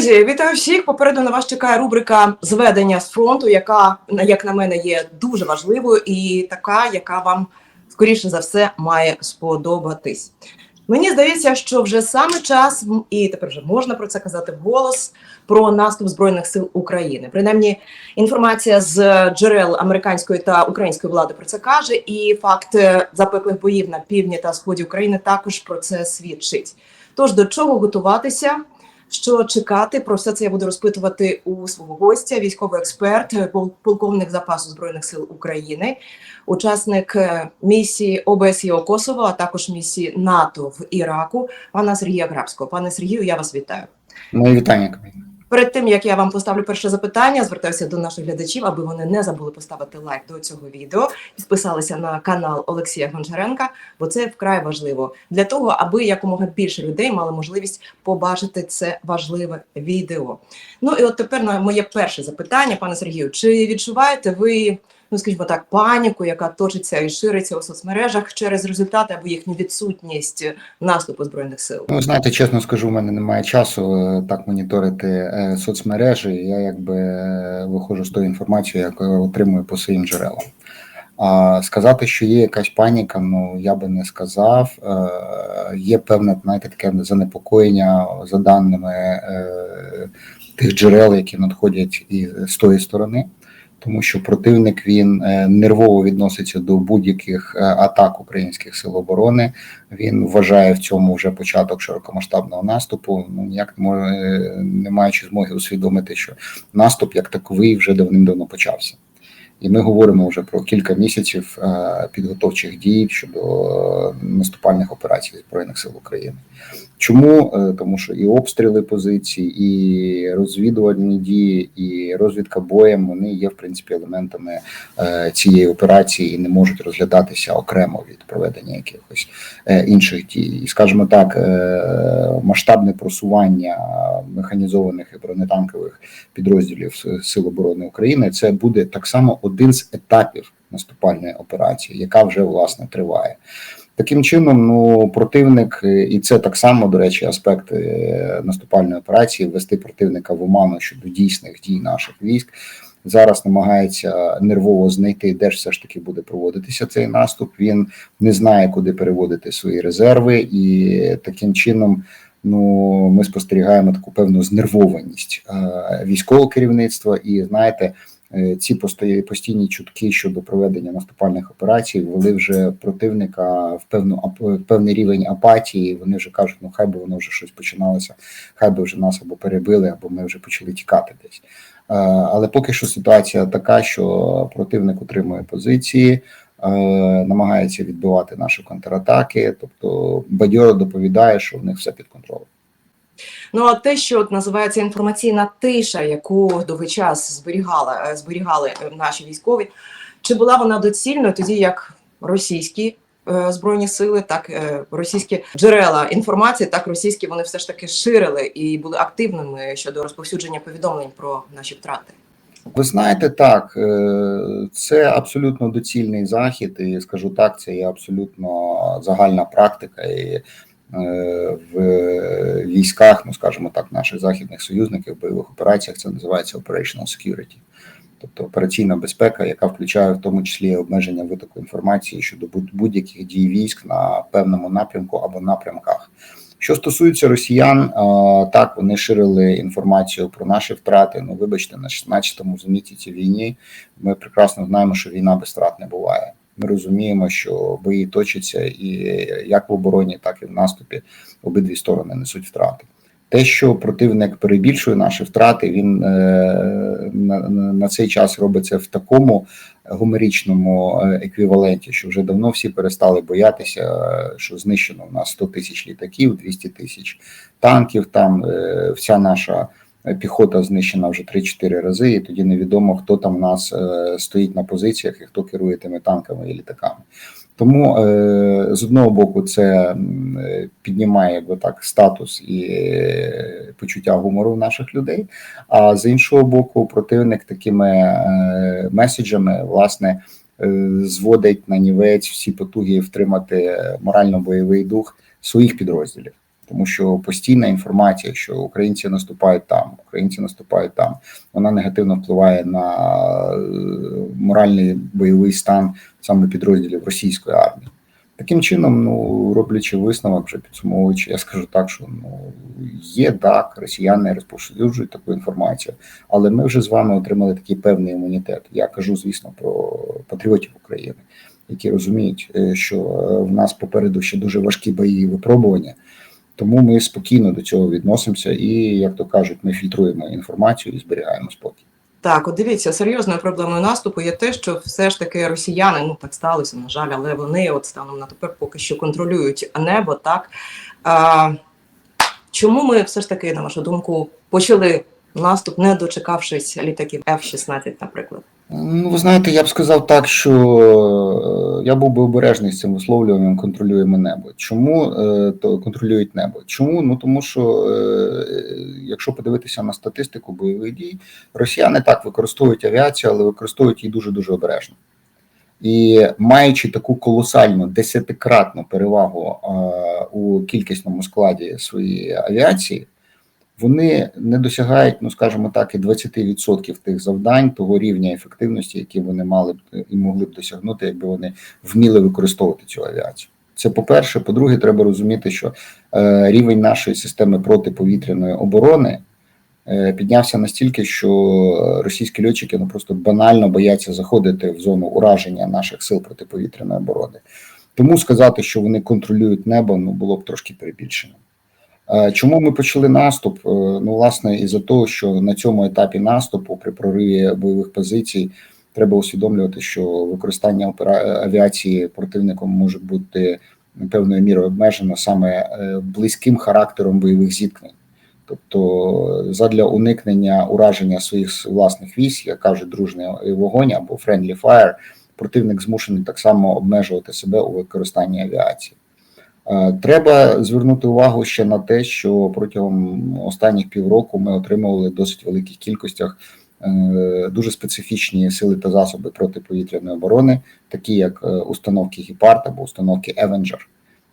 Друзі, вітаю всіх. Попереду на вас чекає рубрика зведення з фронту, яка як на мене є дуже важливою, і така, яка вам скоріше за все має сподобатись. Мені здається, що вже саме час, і тепер вже можна про це казати вголос про наступ збройних сил України. Принаймні, інформація з джерел американської та української влади про це каже, і факт е, запеклих боїв на півдні та сході України також про це свідчить. Тож до чого готуватися? Що чекати про все це я буду розпитувати у свого гостя, військовий експерт, е, полковник запасу збройних сил України, учасник е, місії ОБСЄ Косово, а також місії НАТО в Іраку, пана Сергія Грабського. Пане Сергію, я вас вітаю. Мої вітання. Перед тим як я вам поставлю перше запитання, звертаюся до наших глядачів, аби вони не забули поставити лайк до цього відео, підписалися на канал Олексія Гончаренка, бо це вкрай важливо для того, аби якомога більше людей мали можливість побачити це важливе відео. Ну і от тепер на моє перше запитання, пане Сергію, чи відчуваєте ви? Ну, скажімо так, паніку, яка точиться і шириться у соцмережах через результати або їхню відсутність наступу збройних сил. Ну, знаєте, чесно скажу, в мене немає часу е, так моніторити е, соцмережі. Я якби е, виходжу з тою інформацією, яку отримую по своїм джерелам. А сказати, що є якась паніка, ну я би не сказав. Е, Є певне, знаєте, таке занепокоєння за даними е, тих джерел, які надходять і з тої сторони. Тому що противник він е, нервово відноситься до будь-яких е, атак українських сил оборони. Він вважає в цьому вже початок широкомасштабного наступу. Ну ніяк не може, не маючи змоги усвідомити, що наступ як таковий вже давним-давно почався. І ми говоримо вже про кілька місяців е, підготовчих дій щодо е, наступальних операцій збройних сил України. Чому Е, тому, що і обстріли позицій, і розвідувальні дії, і розвідка боєм вони є в принципі елементами цієї операції і не можуть розглядатися окремо від проведення якихось інших дій. І скажімо так, масштабне просування механізованих і бронетанкових підрозділів Сил оборони України це буде так само один з етапів наступальної операції, яка вже власне триває. Таким чином, ну противник, і це так само, до речі, аспект е, наступальної операції ввести противника в оману щодо дійсних дій наших військ. Зараз намагається нервово знайти, де ж все ж таки буде проводитися цей наступ. Він не знає, куди переводити свої резерви, і таким чином ну ми спостерігаємо таку певну знервованість е, військового керівництва. І знаєте, ці постої- постійні чутки щодо проведення наступальних операцій ввели вже противника в певну в певний рівень апатії. Вони вже кажуть, ну хай би воно вже щось починалося, хай би вже нас або перебили, або ми вже почали тікати десь. Е, Але поки що ситуація така, що противник утримує позиції, е, намагається відбивати наші контратаки. Тобто бадьоро доповідає, що в них все під контролем. Ну а те, що от називається інформаційна тиша, яку довгий час зберігала е, зберігали е, наші військові, чи була вона доцільною тоді, як російські е, збройні сили, так е, російські джерела інформації, так російські вони все ж таки ширили і були активними щодо розповсюдження повідомлень про наші втрати. Ви знаєте, так е, це абсолютно доцільний захід, і скажу так, це є абсолютно загальна практика. І в військах, ну скажімо так, наших західних союзників в бойових операціях це називається operational security. Тобто операційна безпека, яка включає в тому числі обмеження витоку інформації щодо будь- будь-яких дій військ на певному напрямку або напрямках. Що стосується росіян, е, так вони ширили інформацію про наші втрати. Ну, вибачте, на 16-му місяці війни ми прекрасно знаємо, що війна без втрат не буває. Ми розуміємо, що бої точаться, і як в обороні, так і в наступі обидві сторони несуть втрати. Те, що противник перебільшує наші втрати, він е, на, на, цей час робиться в такому гуморічному е, еквіваленті, що вже давно всі перестали боятися, що знищено у нас 100 тисяч літаків, 200 тисяч танків. Там е, вся наша піхота знищена вже 3-4 рази, і тоді невідомо, хто там у нас е, стоїть на позиціях і хто керує тими танками і літаками. Тому е, з одного боку це е, піднімає якби так статус і е, почуття гумору в наших людей. А з іншого боку, противник такими е, меседжами власне е, зводить на нівець всі потуги втримати морально-бойовий дух своїх підрозділів. Тому що постійна інформація, що українці наступають там, українці наступають там, вона негативно впливає на е, моральний бойовий стан саме підрозділів російської армії. Таким чином, ну роблячи висновок, вже підсумовуючи, я скажу так, що ну є так, росіяни розповсюджують таку інформацію, але ми вже з вами отримали такий певний імунітет. Я кажу, звісно, про патріотів України, які розуміють, е, що е, в нас попереду ще дуже важкі бої і випробування. Тому ми спокійно до цього відносимося, і як то кажуть, ми фільтруємо інформацію і зберігаємо спокій. Так, от дивіться, серйозною проблемою наступу є те, що все ж таки росіяни, ну так сталося, на жаль, але вони от станом на тепер поки що контролюють небо. Так а, чому ми все ж таки, на вашу думку, почали наступ, не дочекавшись літаків F-16, наприклад? Ну, ви знаєте, я б сказав так, що е, я був би обережний з цим висловлюванням контролюємо небо. Чому е, то контролюють небо? Чому? Ну тому що е, якщо подивитися на статистику бойових дій, росіяни так використовують авіацію, але використовують її дуже дуже обережно. І маючи таку колосальну десятикратну перевагу у кількісному складі своєї авіації, вони не досягають, ну скажімо так, і 20% тих завдань, того рівня ефективності, які вони мали б і могли б досягнути, якби вони вміли використовувати цю авіацію. Це по-перше. По-друге, треба розуміти, що е, рівень нашої системи протиповітряної оборони е, піднявся настільки, що російські льотчики ну просто банально бояться заходити в зону ураження наших сил протиповітряної оборони. Тому сказати, що вони контролюють небо, ну було б трошки перебільшено. Е, Чому ми почали наступ? Е, Ну, власне, із-за того, що на цьому етапі наступу при прориві бойових позицій треба усвідомлювати, що використання опера- авіації противником може бути певною мірою обмежено саме е, близьким характером бойових зіткнень. Тобто, задля уникнення ураження своїх власних військ, як кажуть, дружний вогонь або friendly fire, противник змушений так само обмежувати себе у використанні авіації. Е, Треба звернути увагу ще на те, що протягом останніх півроку ми отримували досить великих кількостях е, дуже специфічні сили та засоби протиповітряної оборони, такі як е, установки Гепард або установки Евенджер,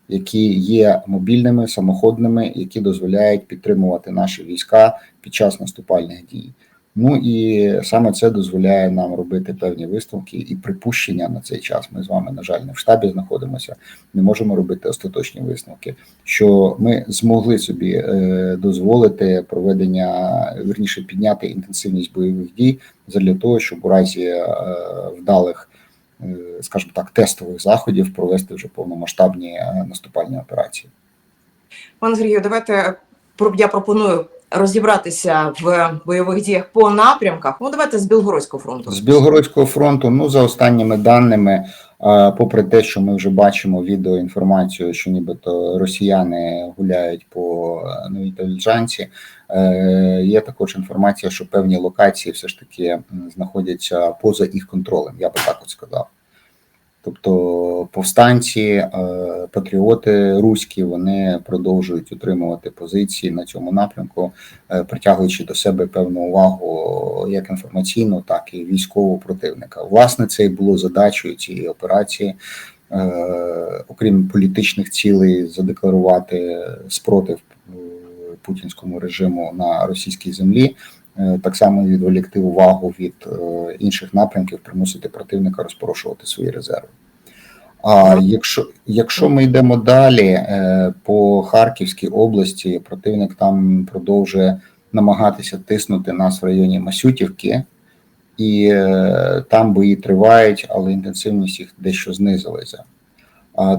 які є мобільними, самоходними, які дозволяють підтримувати наші війська під час наступальних дій. Ну і саме це дозволяє нам робити певні висновки і припущення на цей час. Ми з вами, на жаль, не в штабі знаходимося, не можемо робити остаточні висновки. Що ми змогли собі е, дозволити проведення, верніше підняти інтенсивність бойових дій для того, щоб у разі е, вдалих, е, скажімо так, тестових заходів провести вже повномасштабні наступальні операції. Пане Сергію, давайте я пропоную розібратися в бойових діях по напрямках. Ну, давайте з Білгородського фронту. З Білгородського фронту, ну за останніми даними, попри те, що ми вже бачимо відеоінформацію, що нібито росіяни гуляють по е, Новій Толіджанці, е, є також інформація, що певні локації все ж таки знаходяться поза їх контролем. Я би так от сказав. Тобто повстанці, е, патріоти руські, вони продовжують утримувати позиції на цьому напрямку, е, притягуючи до себе певну увагу як інформаційну, так і військового противника. Власне, це і було задачею цієї операції, е, окрім політичних цілей, задекларувати спротив путінському режиму на російській землі. Е, Так само відволікти увагу від е, інших напрямків, примусити противника розпорошувати свої резерви. А якщо, якщо ми йдемо далі е, по Харківській області, противник там продовжує намагатися тиснути нас в районі Масютівки, і там бої тривають, але інтенсивність їх дещо знизилася.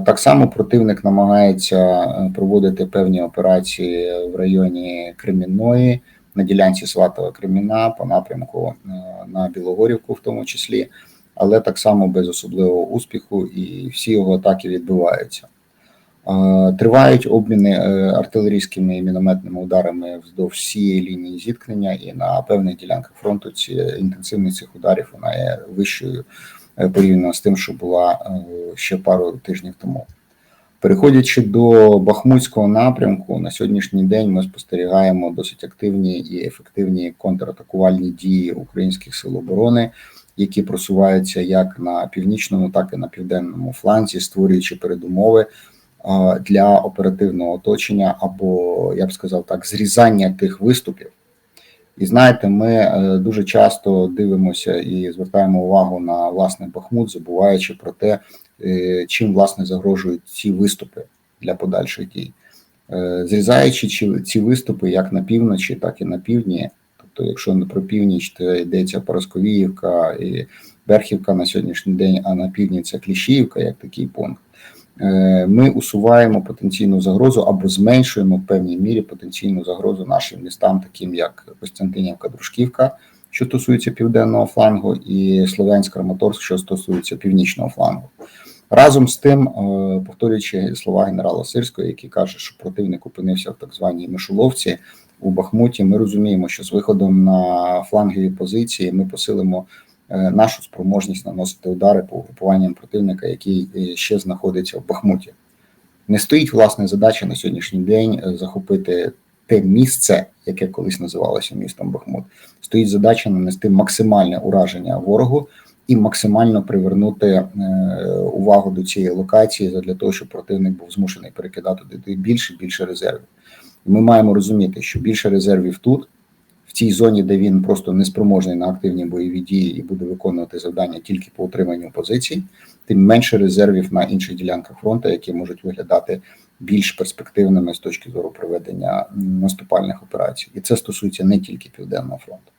Так само противник намагається проводити певні операції в районі Кремінної, на ділянці Сватова Креміна по напрямку е, на Білогорівку, в тому числі, але так само без особливого успіху, і всі його атаки відбуваються. Е, Тривають обміни е, артилерійськими і мінометними ударами вздовж всієї лінії зіткнення, і на певних ділянках фронту ці інтенсивність цих ударів вона є вищою порівняно з тим, що була ще пару тижнів тому. Переходячи до Бахмутського напрямку, на сьогоднішній день ми спостерігаємо досить активні і ефективні контратакувальні дії українських сил оборони, які просуваються як на північному, так і на південному фланзі, створюючи передумови для оперативного оточення, або я б сказав так, зрізання тих виступів. І знаєте, ми е, дуже часто дивимося і звертаємо увагу на власне Бахмут, забуваючи про те, е, чим власне загрожують ці виступи для подальших дій. Е, Зрізаючи ці- виступи як на півночі, так і на півдні. Тобто, якщо не про північ, то йдеться Поросковіївка і Берхівка на сьогоднішній день, а на півдні це Кліщіївка, як такий пункт. Е, Ми усуваємо потенційну загрозу або зменшуємо в певній мірі потенційну загрозу нашим містам, таким як Костянтинівка, Дружківка, що стосується південного флангу, і Слов'янськ Краматорськ, що стосується північного флангу. Разом з тим, е, повторюючи слова генерала Сирського, який каже, що противник опинився в так званій мишоловці у Бахмуті, ми розуміємо, що з виходом на флангові позиції ми посилимо нашу спроможність наносити удари по угрупуванням противника, який е, ще знаходиться в Бахмуті. Не стоїть власне задача на сьогоднішній день е, захопити те місце, яке колись називалося містом Бахмут. Стоїть задача нанести максимальне ураження ворогу і максимально привернути е, увагу до цієї локації для того, щоб противник був змушений перекидати туди більше більше резервів. Ми маємо розуміти, що більше резервів тут, в цій зоні, де він просто неспроможний на активні бойові дії і буде виконувати завдання тільки по утриманню позицій, тим менше резервів на інших ділянках фронту, які можуть виглядати більш перспективними з точки зору проведення наступальних операцій. І це стосується не тільки Південного фронту.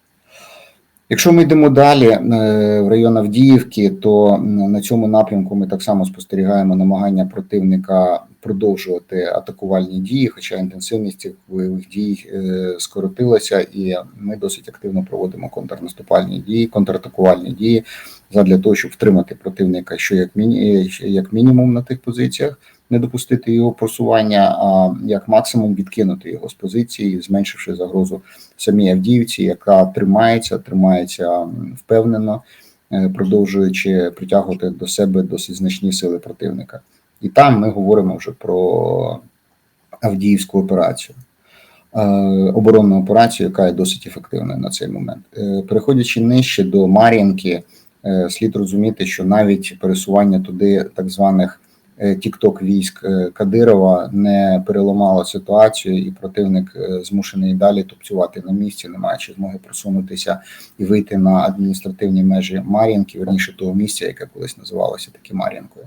Якщо ми йдемо далі е, в район Авдіївки, то на цьому напрямку ми так само спостерігаємо намагання противника продовжувати атакувальні дії, хоча інтенсивність цих бойових дій е, скоротилася, і ми досить активно проводимо контрнаступальні дії, контратакувальні дії задля того, щоб втримати противника, що як міні як мінімум на тих позиціях, не допустити його просування, а як максимум відкинути його з позиції, зменшивши загрозу самій Авдіївці, яка тримається, тримається впевнено, е, продовжуючи притягувати до себе досить значні сили противника. І там ми говоримо вже про Авдіївську операцію, е, оборонну операцію, яка є досить ефективною на цей момент. Е, Переходячи нижче до Мар'їнки, е, слід розуміти, що навіть пересування туди так званих тікток військ Кадирова не переламало ситуацію, і противник змушений далі топцювати на місці, не маючи змоги просунутися і вийти на адміністративні межі Мар'їнки, верніше того місця, яке колись називалося таки Мар'їнкою.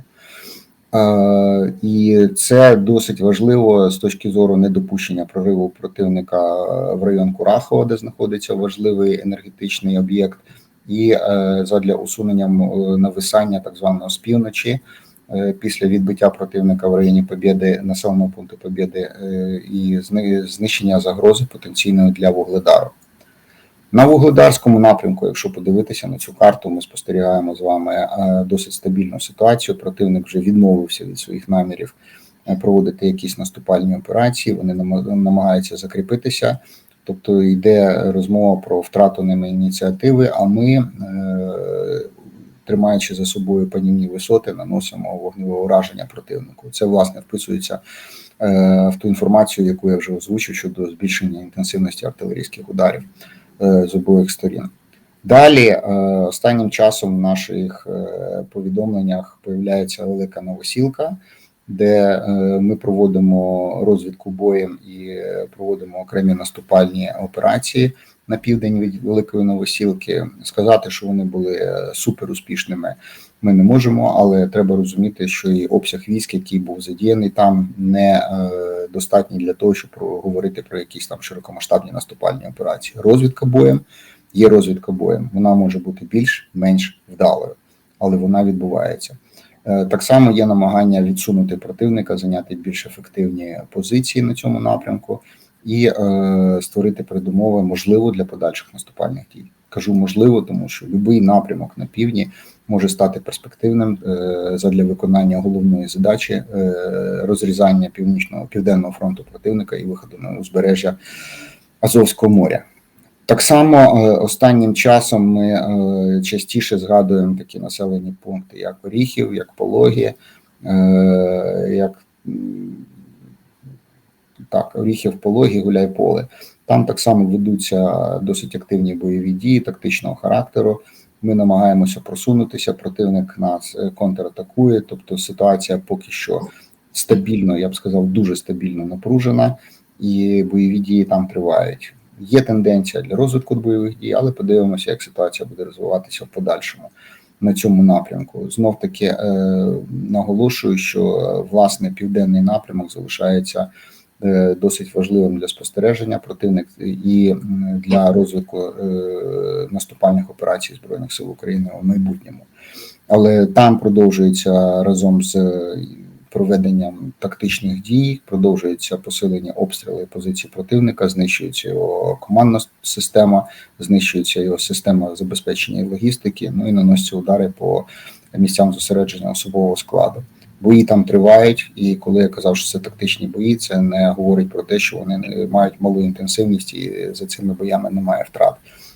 І це досить важливо з точки зору недопущення прориву противника в район Курахова, де знаходиться важливий енергетичний об'єкт, і е, задля усунення нависання так званого з півночі е, після відбиття противника в районі Побєди, населеного пункту Побєди е, і знищення загрози потенційної для Вугледару. На Вугледарському напрямку, якщо подивитися на цю карту, ми спостерігаємо з вами е, досить стабільну ситуацію. Противник вже відмовився від своїх намірів е, проводити якісь наступальні операції. Вони нама- намагаються закріпитися. Тобто йде розмова про втрату ними ініціативи. А ми, е, тримаючи за собою панівні висоти, наносимо вогневе ураження противнику. Це власне вписується в ту інформацію, яку я вже озвучив щодо збільшення інтенсивності артилерійських ударів з обох сторін. Далі е, останнім часом в наших е, повідомленнях появляється велика новосілка, де е, ми проводимо розвідку боєм і е, проводимо окремі наступальні операції на південь від Великої Новосілки. Сказати, що вони були е, супер успішними, ми не можемо, але треба розуміти, що і обсяг військ, який був задіяний там, не е, достатній для того, щоб говорити про якісь там широкомасштабні наступальні операції. Розвідка боєм є розвідка боєм. Вона може бути більш менш вдалою, але вона відбувається. Е, Так само є намагання відсунути противника, зайняти більш ефективні позиції на цьому напрямку і е, створити передумови можливо для подальших наступальних дій. Кажу можливо, тому що будь-який напрямок на півдні може стати перспективним е, задля виконання головної задачі е, розрізання північного південного фронту противника і виходу на узбережжя Азовського моря. Так само е, останнім часом ми частіше згадуємо такі населені пункти, як Оріхів, як Пологі, як так, Оріхів, Пологі, Гуляйполе. Там так само ведуться досить активні бойові дії тактичного характеру. Ми намагаємося просунутися. Противник нас е, контратакує, тобто ситуація поки що стабільно, я б сказав, дуже стабільно напружена, і бойові дії там тривають. Є тенденція для розвитку бойових дій, але подивимося, як ситуація буде розвиватися в подальшому на цьому напрямку. Знов таки е, наголошую, що е, власне південний напрямок залишається досить важливим для спостереження противник і для розвитку е, наступальних операцій збройних сил України у майбутньому. Але там продовжується разом з е, проведенням тактичних дій, продовжується посилення обстріли позицій противника, знищується його командна система, знищується його система забезпечення і логістики. Ну і наносяться удари по місцям зосередження особового складу. Бої там тривають, і коли я казав, що це тактичні бої, це не говорить про те, що вони мають малу інтенсивність, і за цими боями немає втрат.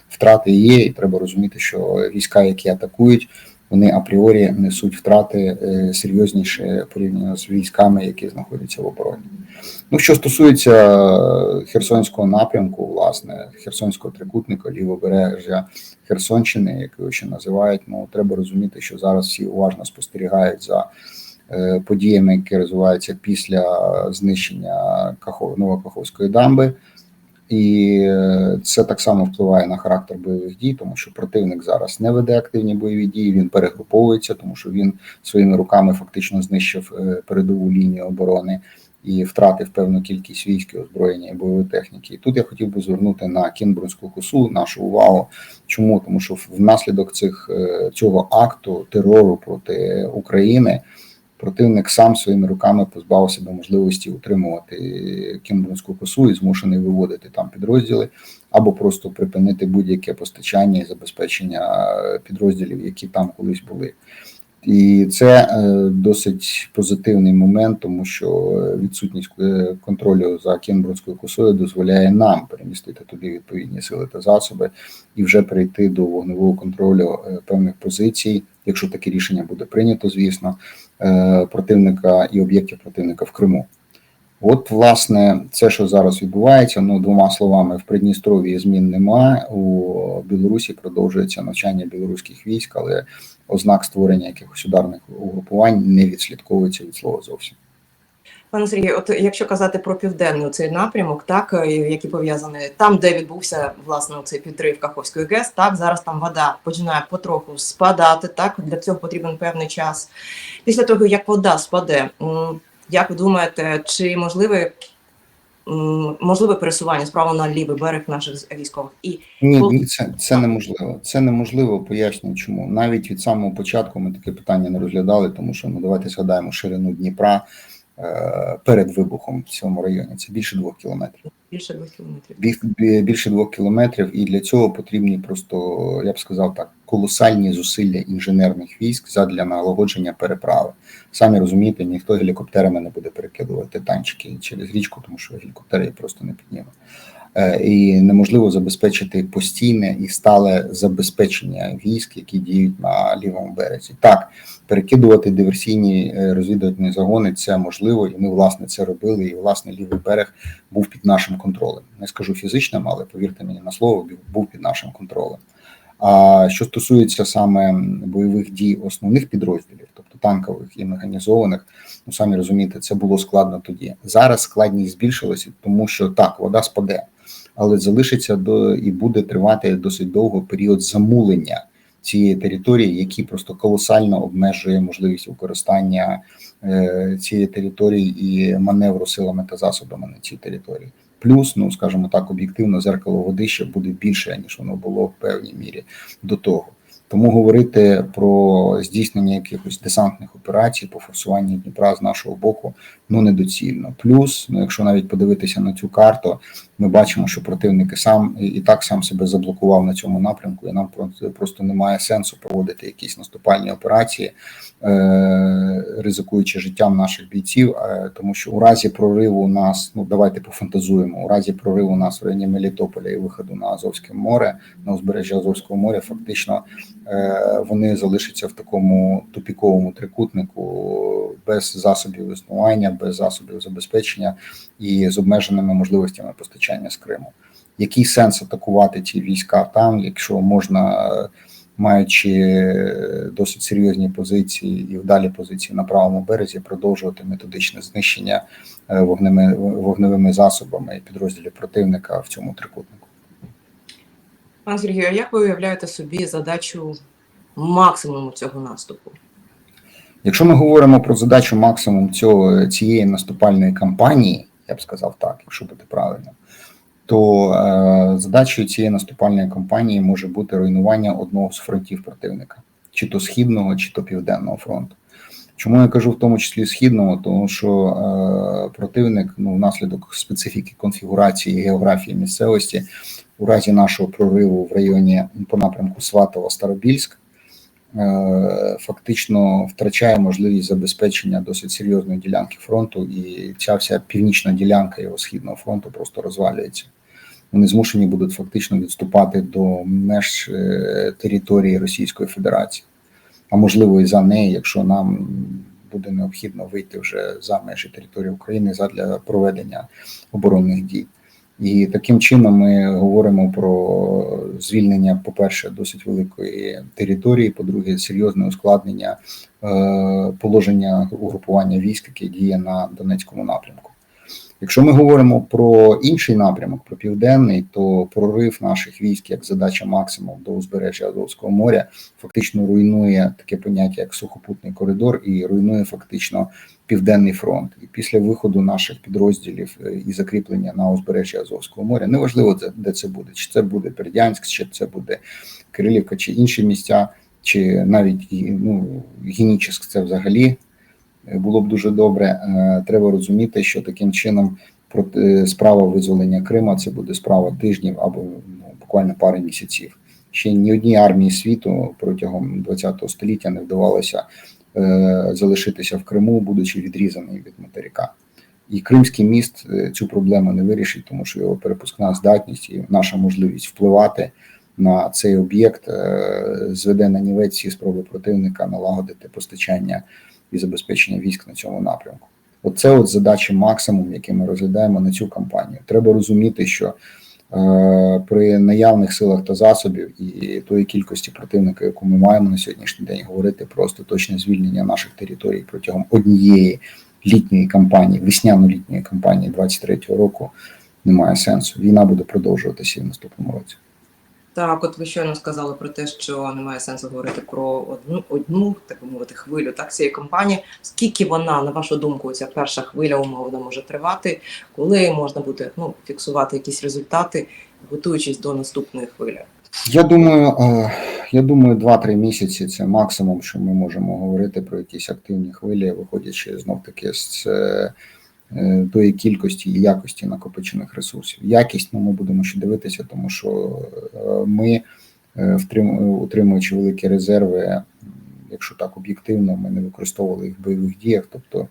Втрати є, і треба розуміти, що війська, які атакують, вони апріорі несуть втрати е, серйозніші порівняно з військами, які знаходяться в обороні. Ну, що стосується Херсонського напрямку, власне, Херсонського трикутника, лівобережжя Херсонщини, як його ще називають, ну треба розуміти, що зараз всі уважно спостерігають за подіями, які розвиваються після знищення Кахов, дамби. І е, це так само впливає на характер бойових дій, тому що противник зараз не веде активні бойові дії. Він перегруповується, тому що він своїми руками фактично знищив е, передову лінію оборони і втратив певну кількість військ, озброєння і бойової техніки. І тут я хотів би звернути на Кінбурнську косу нашу увагу. Чому тому, що внаслідок цих е, цього акту терору проти України. Противник сам своїми руками позбавив себе можливості утримувати Кінбурнську косу і змушений виводити там підрозділи, або просто припинити будь-яке постачання і забезпечення підрозділів, які там колись були. І це е, досить позитивний момент, тому що відсутність е, контролю за Кінбурнською косою дозволяє нам перемістити туди відповідні сили та засоби і вже перейти до вогневого контролю е, певних позицій, якщо таке рішення буде прийнято, звісно, противника і об'єктів противника в Криму. От, власне, це, що зараз відбувається, ну двома словами, в Придністров'ї змін немає. У Білорусі продовжується навчання білоруських військ, але ознак створення якихось ударних угрупувань не відслідковується від слова зовсім. Пане Сергію, от якщо казати про південний цей напрямок, так е, який пов'язаний там, де відбувся власне цей підрив Каховської ГЕС, так зараз там вода починає потроху спадати. Так для цього потрібен певний час. Після того як вода спаде, як ви думаєте, чи можливе можливе пересування справа на лівий берег наших військових? І ні, ні, це це неможливо. Це неможливо. Пояснюю, чому навіть від самого початку ми таке питання не розглядали, тому що ну давайте згадаємо ширину Дніпра перед вибухом в цьому районі. Це більше двох кілометрів. Більше двох кілометрів. Більше двох кілометрів, і для цього потрібні просто, я б сказав так, колосальні зусилля інженерних військ задля налагодження переправи. Самі розумієте, ніхто гелікоптерами не буде перекидувати танчики через річку, тому що гелікоптери їх просто не підніме. І неможливо забезпечити постійне і стале забезпечення військ, які діють на лівому березі. Так, перекидувати диверсійні розвідувальні загони це можливо, і ми власне це робили. І власне лівий берег був під нашим контролем. Не скажу фізичним, але повірте мені на слово, був під нашим контролем. А що стосується саме бойових дій основних підрозділів, тобто танкових і механізованих, ну самі розумієте, це було складно тоді. Зараз складність збільшилася, тому що так, вода спаде, але залишиться до і буде тривати досить довго період замулення цієї території, який просто колосально обмежує можливість використання е, цієї території і маневру силами та засобами на цій території. Плюс, ну скажімо так, об'єктивно зеркало води ще буде більше ніж воно було в певній мірі до того. Тому говорити про здійснення якихось десантних операцій по форсуванню Дніпра з нашого боку ну недоцільно. Плюс, ну якщо навіть подивитися на цю карту, ми бачимо, що противник сам і так сам себе заблокував на цьому напрямку, і нам просто немає сенсу проводити якісь наступальні операції, е- ризикуючи життям наших бійців, е тому що у разі прориву нас, ну давайте пофантазуємо, у разі прориву нас в районі Мелітополя і виходу на Азовське море, на узбережжя Азовського моря, фактично е вони залишаться в такому тупіковому трикутнику без засобів існування, без засобів забезпечення і з обмеженими можливостями постачання з Криму. Який сенс атакувати ці війська там, якщо можна маючи досить серйозні позиції і вдалі позиції на правому березі, продовжувати методичне знищення е, вогневими, вогневими засобами підрозділів противника в цьому трикутнику. Пан Сергію, а як ви уявляєте собі задачу максимуму цього наступу? Якщо ми говоримо про задачу максимум цього цієї наступальної кампанії, я б сказав так, якщо бути правильно, то е, задачею цієї наступальної кампанії може бути руйнування одного з фронтів противника, чи то східного, чи то південного фронту. Чому я кажу в тому числі східного? Тому що е, противник, ну внаслідок специфіки конфігурації географії місцевості, у разі нашого прориву в районі по напрямку Сватово Старобільськ, е, фактично втрачає можливість забезпечення досить серйозної ділянки фронту, і ця вся північна ділянка його східного фронту просто розвалюється. Вони змушені будуть фактично відступати до меж е, території Російської Федерації, а можливо і за неї, якщо нам буде необхідно вийти вже за межі території України задля проведення оборонних дій. І таким чином ми говоримо про звільнення, по-перше, досить великої території, по-друге, серйозне ускладнення е, положення угрупування військ, яке діє на Донецькому напрямку. Якщо ми говоримо про інший напрямок, про південний, то прорив наших військ як задача максимум до узбережжя Азовського моря фактично руйнує таке поняття, як сухопутний коридор, і руйнує фактично південний фронт. І після виходу наших підрозділів е, і закріплення на узбережжі Азовського моря, неважливо де- це буде, чи це буде Бердянськ, чи це буде Кирилівка, чи інші місця, чи навіть ну, Генічеськ це взагалі було б дуже добре. Е, Треба розуміти, що таким чином е, справа визволення Крима це буде справа тижнів або ну, буквально пари місяців. Ще ні одній армії світу протягом ХХ століття не вдавалося е, залишитися в Криму, будучи відрізаний від материка. І Кримський міст цю проблему не вирішить, тому що його перепускна здатність і наша можливість впливати на цей об'єкт зведе на нівець всі спроби противника налагодити постачання і забезпечення військ на цьому напрямку. Оце от задачі максимум, які ми розглядаємо на цю кампанію. Треба розуміти, що е, при наявних силах та засобів і тої кількості противника, яку ми маємо на сьогоднішній день, говорити про остаточне звільнення наших територій протягом однієї літньої кампанії, весняно-літньої кампанії 23-го року немає сенсу. Війна буде продовжуватися і в наступному році. Так, от ви щойно сказали про те, що немає сенсу говорити про одну одну, так мовити, хвилю так цієї кампанії. Скільки вона, на вашу думку, ця перша хвиля умовно може тривати, коли можна буде ну, фіксувати якісь результати, готуючись до наступної хвилі? Я думаю, е, я думаю, 2-3 місяці це максимум, що ми можемо говорити про якісь активні хвилі, виходячи знов таки з е, тої кількості і якості накопичених ресурсів. Якість ну, ми будемо ще дивитися, тому що е, ми, е, утримуючи великі резерви, якщо так об'єктивно, ми не використовували їх в бойових діях, тобто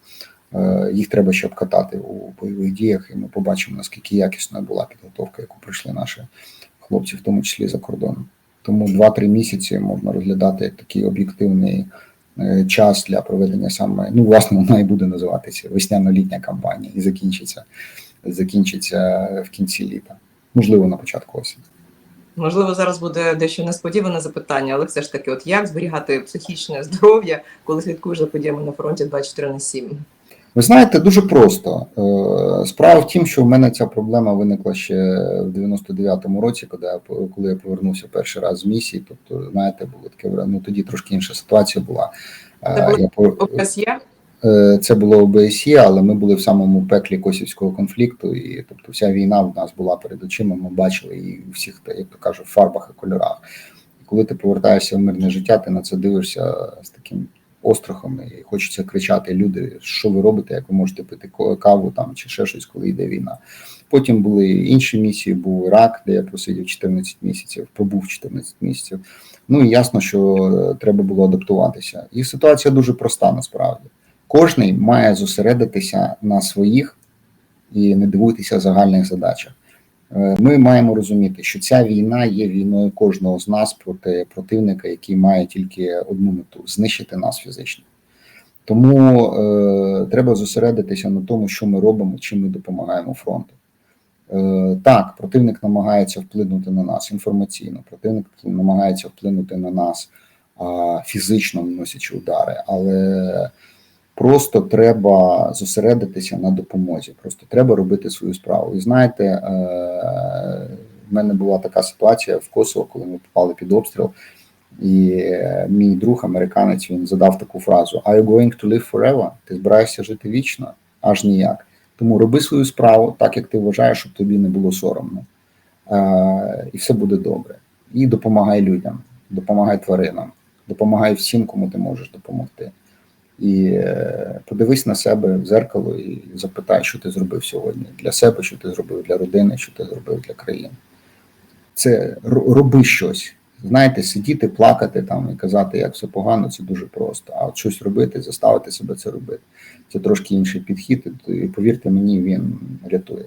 е, їх треба ще обкатати у бойових діях, і ми побачимо, наскільки якісною була підготовка, яку пройшли наші хлопці, в тому числі за кордоном. Тому 2-3 місяці можна розглядати як такий об'єктивний е, час для проведення саме, ну, власне, вона і буде називатися весняно-літня кампанія і закінчиться, закінчиться в кінці літа, можливо, на початку осені. Можливо, зараз буде дещо несподіване запитання, але все ж таки, от як зберігати психічне здоров'я, коли слідкуєш за подіями на фронті 24 на 7? Ви знаєте, дуже просто. Е, Справа в тім, що в мене ця проблема виникла ще в 99-му році, коли я коли я повернувся перший раз з місії. Тобто, знаєте, було таке ну тоді трошки інша ситуація була. Е, Це було ОБСЄ? Е, Це було ОБСЄ, але ми були в самому пеклі косівського конфлікту, і тобто вся війна в нас була перед очима. Ми бачили її у всіх, як то кажуть, фарбах і кольорах. І коли ти повертаєшся в мирне життя, ти на це дивишся з таким острахом, і хочеться кричати: люди, що ви робите, як ви можете пити каву там чи ще щось, коли йде війна. Потім були інші місії, був Ірак, де я просидів 14 місяців, пробув 14 місяців. Ну і ясно, що е, треба було адаптуватися. І ситуація дуже проста насправді. Кожний має зосередитися на своїх і не дивуйтеся загальних задачах. Е, Ми маємо розуміти, що ця війна є війною кожного з нас проти противника, який має тільки одну мету знищити нас фізично. Тому е, треба зосередитися на тому, що ми робимо, чим ми допомагаємо фронту. Е, Так, противник намагається вплинути на нас інформаційно, противник намагається вплинути на нас а, фізично наносячи удари, але просто треба зосередитися на допомозі. Просто треба робити свою справу. І знаєте, е, в мене була така ситуація в Косово, коли ми попали під обстріл. І е, мій друг, американець, він задав таку фразу: Are you going to live forever? Ти збираєшся жити вічно? Аж ніяк. Тому роби свою справу так, як ти вважаєш, щоб тобі не було соромно. Е, і все буде добре. І допомагай людям, допомагай тваринам, допомагай всім, кому ти можеш допомогти. І е, подивись на себе в зеркало і запитай, що ти зробив сьогодні для себе, що ти зробив для родини, що ти зробив для країни. Це роби щось. Знаєте, сидіти, плакати там і казати, як все погано, це дуже просто. А от щось робити, заставити себе це робити. Це трошки інший підхід, і і повірте мені, він рятує.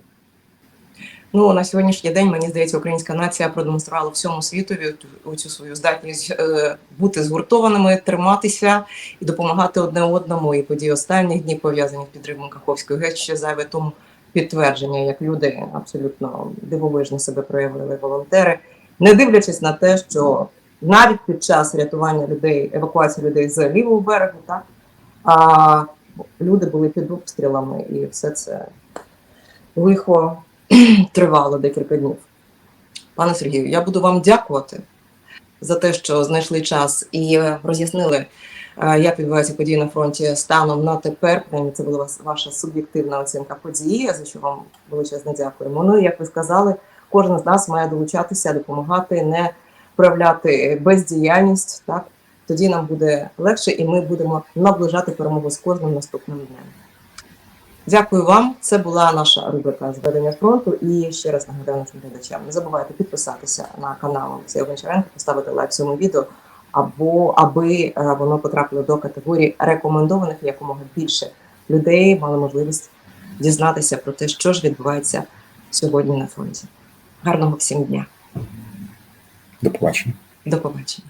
Ну на сьогоднішній день мені здається, українська нація продемонструвала всьому світові цю- свою здатність е, бути згуртованими, триматися і допомагати одне одному. І події останніх днів пов'язані з підривом Каховської ГЕС ще зайве тому підтвердження, як люди абсолютно дивовижно себе проявили волонтери, не дивлячись на те, що навіть під час рятування людей, евакуації людей з лівого берегу, так а люди були під обстрілами, і все це лихо тривало декілька днів. Пане Сергію, я буду вам дякувати за те, що знайшли час і е, роз'яснили, е, як відбуваються події на фронті станом на тепер. Принаймні, це була ваша суб'єктивна оцінка події, за що вам величезне дякуємо. Ну як ви сказали, кожен з нас має долучатися, допомагати, не проявляти бездіяльність. Так тоді нам буде легше, і ми будемо наближати перемогу з кожним наступним днем. Дякую вам. Це була наша рубрика зведення фронту. І ще раз нагадаю нашим глядачам. Не забувайте підписатися на канал Олексія Гончаренка, поставити лайк цьому відео, або аби е, воно потрапило до категорії рекомендованих якомога більше людей мали можливість дізнатися про те, що ж відбувається сьогодні на фронті. Гарного всім дня. До побачення. До побачення.